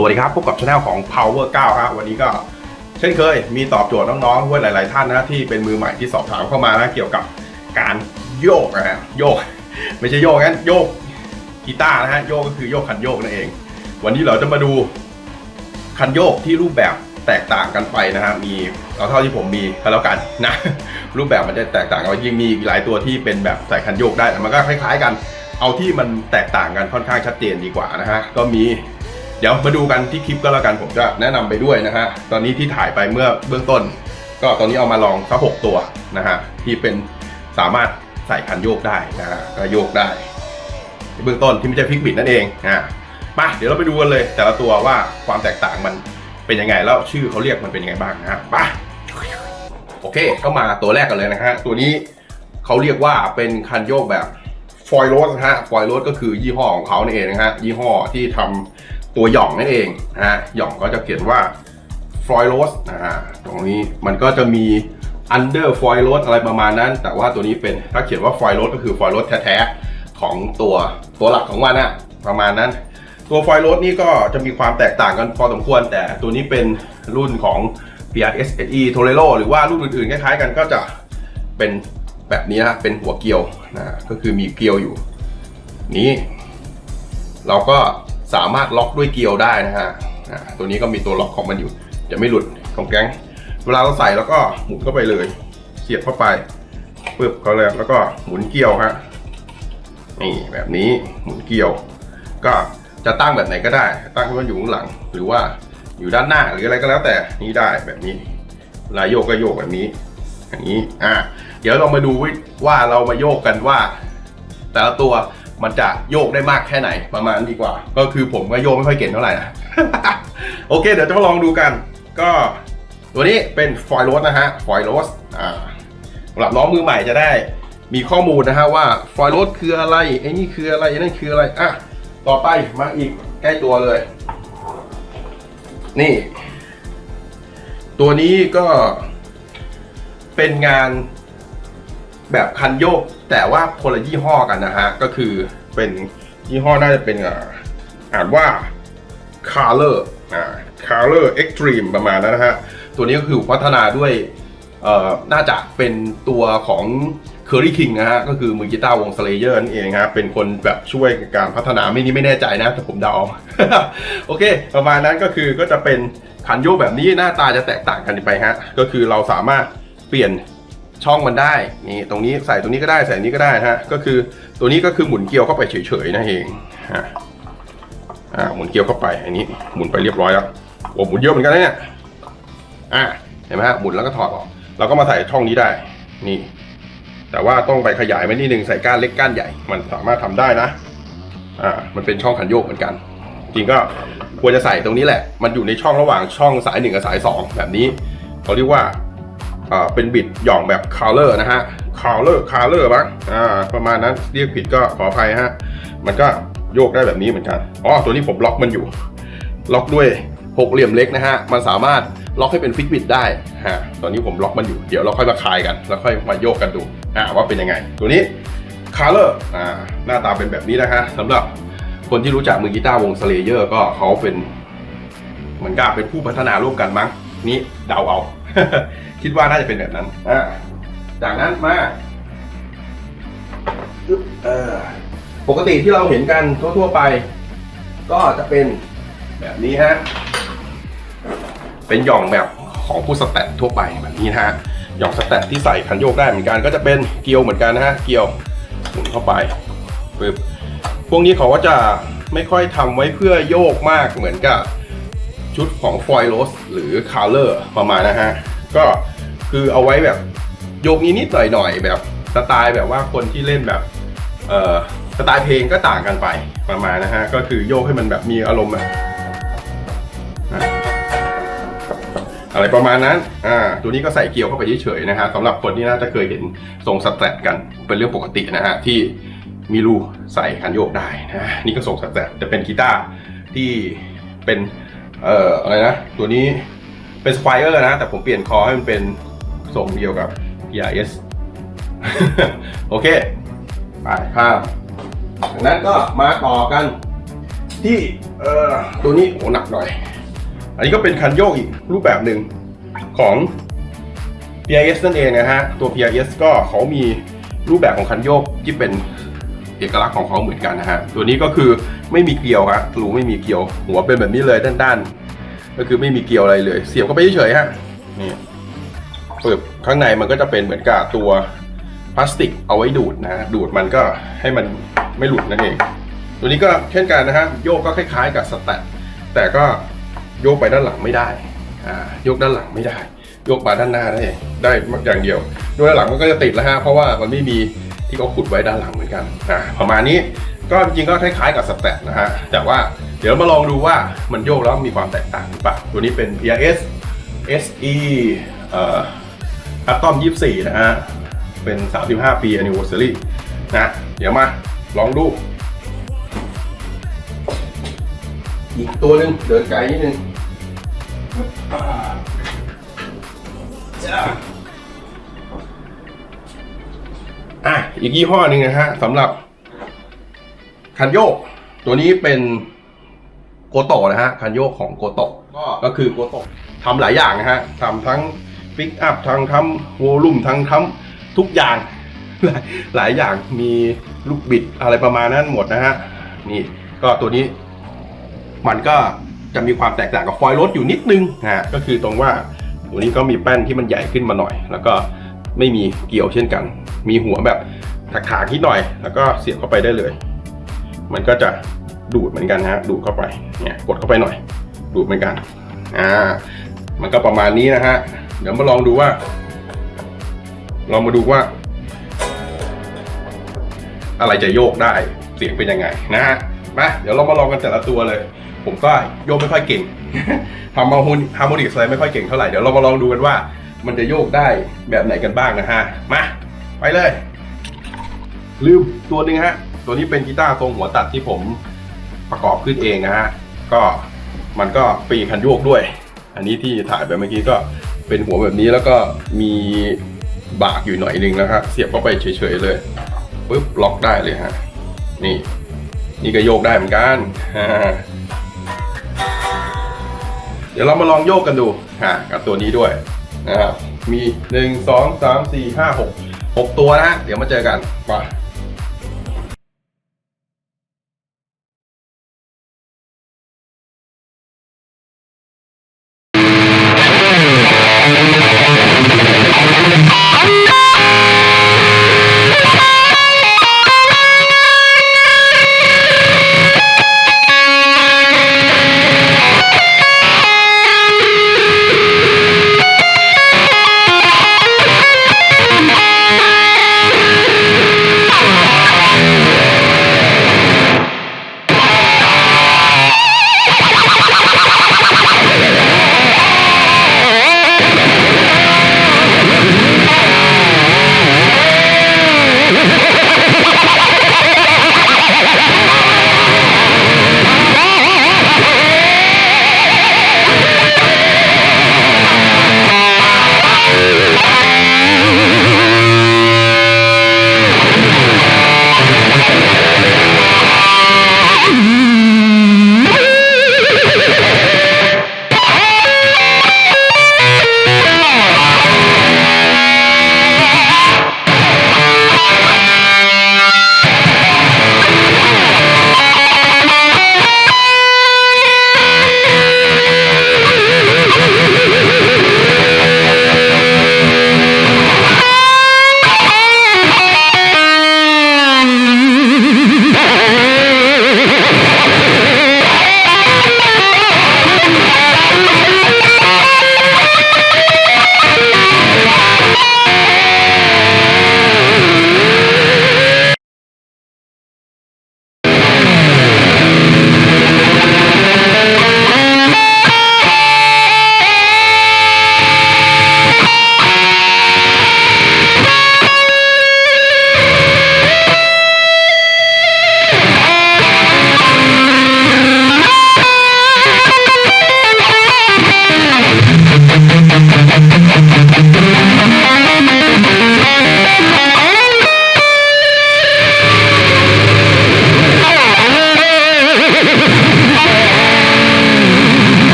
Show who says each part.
Speaker 1: สวัสดีครับพบกับช anel ของ Power 9ครับวันนี้ก็เช่นเคยมีตอบโจทย์น้องๆด้วยหลาย ๆ ท่านนะที่เป็นมือใหม่ที่สอบถามเข้ามานะเกี่ยวกับการโยกนะฮะโยก ไม่ใช่โยกงั้นโยกกีตาร์นะฮะโยกก็คือโยกคันโยกนั่นเอง วันนี้เราจะมาดูคันโยกที่รูปแบบแตกต่างกันไปนะฮะมีเอาเท่าที่ผมมีก็แล้วกันนะรูปแบบมันจะแตกต่างกันยิ่งมีอีกหลายตัวที่เป็นแบบใส่คันโยกได้แต่มันก็คล้าย ๆ กัน เอาที่มันแตกต่างกันค่อนข้างชัดเจนดีกว่านะฮะก็มี เดี๋ยวมาดูกันที่คลิปก็แล้วกันผมจะแนะนำไปด้วยนะฮะตอนนี้ที่ถ่ายไปเมื่อเบื้องต้น ก็ตอนนี้เอามาลองสักหกตัวนะฮะที่เป็นสามารถใส่คันโยกได้นะฮะก็โยกได้เบื้องต้นที่ไม่ใช่พลิกบิดนั่นเองอะมาเดี๋ยวเราไปดูกันเลย แต่ละตัวว่าความแตกต่างมันเป็นยังไงแล้วชื่อเขาเรียกมันเป็นยังไงบ้างนะฮะไปโอเคก็มาตัวแรกกันเลยนะฮะตัวนี้เขาเรียกว่าเป็นคันโยกแบบฟอยล์โรสนะฮะฟอยล์โรสก็คือยี่ห้อของเขานั่นเองนะฮะยี่ห้อที่ทำ ตัวหย่องนั่นเองนะฮะหย่องก็จะเขียนว่าฟลอยโรสนะฮะตรงนี้มันก็จะมี under ฟลอยโรสอะไรประมาณนั้น แต่ว่าตัวนี้เป็นถ้าเขียนว่าฟลอยโรสก็คือฟลอยโรสแท้ๆของตัวตัวหลักของมันอะประมาณนั้น ตัวฟลอยโรสนี่ก็จะมีความแตกต่างกันพอสมควร แต่ตัวนี้เป็นรุ่นของ PRS SE Torero หรือว่ารุ่นอื่นๆคล้ายๆกันก็จะเป็นแบบนี้นะเป็นหัวเกลียวนะก็คือมีเกลียวอยู่ นี้ เราก็ สามารถล็อกด้วยเกลียวได้นะฮะตัวนี้ก็มีตัวล็อกของมันอยู่จะไม่หลุดของแก๊ง เวลาเราใส่แล้วก็หมุนเข้าไปเลย เสียบเข้าไปปึ๊บเขาเลยแล้วก็หมุนเกลียวฮะนี่แบบนี้หมุนเกลียว ก็จะตั้งแบบไหนก็ได้ ตั้งให้มันอยู่ข้างหลัง หรือว่าอยู่ด้านหน้าหรืออะไรก็แล้วแต่นี่ได้แบบนี้ลายโยกก็โยกแบบนี้อย่างนี้อะเดี๋ยวเรามาดูว่าเรามาโยกกันว่า แต่ละตัว มันจะโยกได้มากแค่ไหนประมาณดีกว่า ก็คือผมก็โยกไม่ค่อยเก่งเท่าไหร่นะโอเค เดี๋ยวจะมาลองดูกัน ก็ตัวนี้เป็นฟอยล์โรสนะฮะฟอยล์โรสอ่าสำหรับน้องมือใหม่จะได้มีข้อมูลนะฮะว่าฟอยล์โรสคืออะไรไอ้นี่คืออะไรไอ้นั่นคืออะไรอะต่อไปมาอีกใกล้ตัวเลย นี่ ตัวนี้ก็เป็นงาน แบบคันโยกแต่ว่าคนละยี่ห้อกันนะฮะ ก็คือเป็นยี่ห้อน่าจะเป็นอ่าอ่านว่า Color อ่า Color Extreme ประมาณนั้นนะฮะ ตัวนี้ก็คือพัฒนาด้วยเอ่อน่าจะเป็นตัวของ Curry King นะฮะ ก็คือมือกีตาร์วง Slayer นั่นเองฮะเป็นคนแบบช่วยการพัฒนาไม่นี้ไม่แน่ใจนะ แต่ผมเดาโอเค ประมาณนั้นก็คือก็จะเป็นคันโยกแบบนี้หน้าตาจะแตกต่างกันไปฮะ ก็คือเราสามารถเปลี่ยน ช่องมันได้นี่ตรงนี้ใส่ตรงนี้ก็ได้ใส่อันนี้ก็ได้ฮะก็คือตัวนี้ก็คือหมุนเกลียวเข้าไปเฉยๆนั่นเองฮะอ่าหมุนเกลียวเข้าไปอันนี้หมุนไปเรียบร้อยแล้วโอ้หมุนเยอะเหมือนกันนะเนี่ยอ่าเห็นไหมฮะหมุนแล้วก็ถอดออกเราก็มาใส่ช่องนี้ได้นี่ แต่ว่าต้องไปขยายไว้นิดนึงใส่ก้านเล็กก้านใหญ่ มันสามารถทำได้นะอ่ามันเป็นช่องขันโยกเหมือนกัน จริงก็ควรจะใส่ตรงนี้แหละ มันอยู่ในช่องระหว่างช่องสายหนึ่งกับสายสองแบบนี้เขาเรียกว่า เป็นบิดหย่องแบบ color นะฮะ color color บ้างอ่าประมาณนั้นเรียกผิดก็ขออภัยฮะ มันก็โยกได้แบบนี้เหมือนกันอ๋อตัวนี้ผมล็อกมันอยู่ ล็อกด้วยหกเหลี่ยมเล็กนะฮะ มันสามารถล็อกให้เป็นฟิกบิดได้ฮะตอนนี้ผมล็อกมันอยู่ เดี๋ยวเราค่อยมาคลายกัน แล้วค่อยมาโยกกันดูอ่าว่าเป็นยังไง ตัวนี้ color อ่าหน้าตาเป็นแบบนี้นะฮะสำหรับคนที่รู้จักมือกีตาร์วง Slayer ก็เขาเป็นเหมือนกับเป็นผู้พัฒนาร่วมกันมั้ง นี่เดาเอา คิดว่าน่าจะเป็นแบบนั้นอ่าจากนั้นมาเออปกติที่เราเห็นกันทั่ว ๆ ไป ก็จะเป็นแบบนี้ฮะ เป็นหย่องแบบของผู้สแตททั่วไปแบบนี้นะฮะหย่องสแตทที่ใส่คันโยกได้เหมือนกันก็จะเป็นเกลียวเหมือนกันนะฮะ เกลียวหมุนเข้าไปปึ๊บพวกนี้เขาก็จะไม่ค่อยทำไว้เพื่อโยกมากเหมือนกับชุดของฟอยล์โรสหรือคาร์เลอร์ประมาณนะฮะ ก็คือเอาไว้แบบโยกนิดๆหน่อยๆแบบสไตล์แบบว่าคนที่เล่นแบบเอ่อสไตล์เพลงก็ต่างกันไปประมาณนะฮะก็คือโยกให้มันแบบมีอารมณ์แบบอะอะไรประมาณนั้น อ่า ตัวนี้ก็ใส่เกลียวเข้าไปเฉยๆนะฮะสำหรับคนที่น่าจะเคยเห็นทรงสแตทกันเป็นเรื่องปกตินะฮะที่มีรูใส่คันโยกได้นะนี่ก็ทรงสแตทจะเป็นกีตาร์ที่เป็น เอ่ออะไรนะ ตัวนี้ เป็นสควายเออร์นะ แต่ผมเปลี่ยนคอให้มันเป็นทรงเดียวกับ PRS โอเค ไปข้ามจากนั้นก็มาต่อกัน ที่เออตัวนี้โหหนักหน่อย อันนี้ก็เป็นคันโยกอีกรูปแบบหนึ่งของ PIS นั่นเองนะฮะ ตัว PIS ก็เขามีรูปแบบของคันโยกที่เป็นเอกลักษณ์ของเขาเหมือนกันนะฮะ ตัวนี้ก็คือไม่มีเกลียวฮะรูไม่มีเกลียว หัวเป็นแบบนี้เลยด้านๆ ก็คือไม่มีเกลียวอะไรเลย เสียบเข้าไปเฉยๆฮะนี่เปิดข้างในมันก็จะเป็นเหมือนกับตัวพลาสติกเอาไว้ดูดนะฮะดูดมันก็ให้มันไม่หลุดนั่นเอง ตัวนี้ก็เช่นกันนะฮะโยกก็คล้ายๆ กับสแตทแต่ก็โยกไปด้านหลังไม่ได้อ่าโยกด้านหลังไม่ได้ โยกมาด้านหน้าได้ได้อย่างเดียวด้วยด้านหลังมันก็จะติดแล้วฮะเพราะว่ามันไม่มีที่เขาขุดไว้ด้านหลังเหมือนกันอ่าประมาณนี้ก็จริงๆก็คล้ายๆกับสแตทนะฮะแต่ว่า เดี๋ยวมาลองดูว่ามันโยกแล้วมีความแตกต่างหรือเปล่า ตัวนี้เป็น PRS SE เอ่อ Atom 24 นะฮะ เป็น 35 ปี anniversary นะ เดี๋ยวมาลองดู อีกตัวหนึ่งเดินไกลนิดนึงอะอีกยี่ห้อหนึ่งนะฮะสำหรับคันโยก ตัวนี้เป็น โกโตะนะฮะคันโยกของโกโตะก็ก็คือโกโตะทำหลายอย่างนะฮะทำทั้งปิกอัพทั้งทำโวลูมทั้งทำทุกอย่าง หลายหลายอย่างมีลูกบิดอะไรประมาณนั้นหมดนะฮะนี่ก็ตัวนี้ มันก็จะมีความแตกต่างกับฟอยล์รถอยู่นิดนึงนะฮะก็คือตรงว่าตัวนี้ก็มีแป้นที่มันใหญ่ขึ้นมาหน่อย แล้วก็ไม่มีเกี่ยวเช่นกัน มีหัวแบบถากๆนิดหน่อย แล้วก็เสียบเข้าไปได้เลย มันก็จะ ดูดเหมือนกันนะฮะดูดเข้าไปเนี่ยกดเข้าไปหน่อย ดูดเหมือนกันอ่ามันก็ประมาณนี้นะฮะเดี๋ยวมาลองดูว่าลองมาดูว่า อะไรจะโยกได้เสียงเป็นยังไงนะฮะมาเดี๋ยวเรามาลองกันแต่ละตัวเลย ผมก็โยกไม่ค่อยเก่งทำมาฮุนฮาร์โมนิกอะไรไม่ค่อยเก่งเท่าไหร่เดี๋ยวเรามาลองดูกันว่า มันจะโยกได้แบบไหนกันบ้างนะฮะมาไปเลย ลืมตัวหนึ่งฮะ ตัวนี้เป็นกีตาร์ทรงหัวตัดที่ผม ประกอบขึ้นเองนะฮะก็มันก็ปีคันโยกด้วย อันนี้ที่ถ่ายไปเมื่อกี้ก็เป็นหัวแบบนี้แล้วก็มีบากอยู่หน่อยนึงนะครับ เสียบเข้าไปเฉยๆเลยปุ๊บล็อกได้เลยฮะนี่ นี่ก็โยกได้เหมือนกันเดี๋ยวเรามาลองโยกกันดูอ่ากับตัวนี้ด้วยนะครับมีหนึ่งสองสามสี่ห้าหกหกตัวนะฮะเดี๋ยวมาเจอกันมา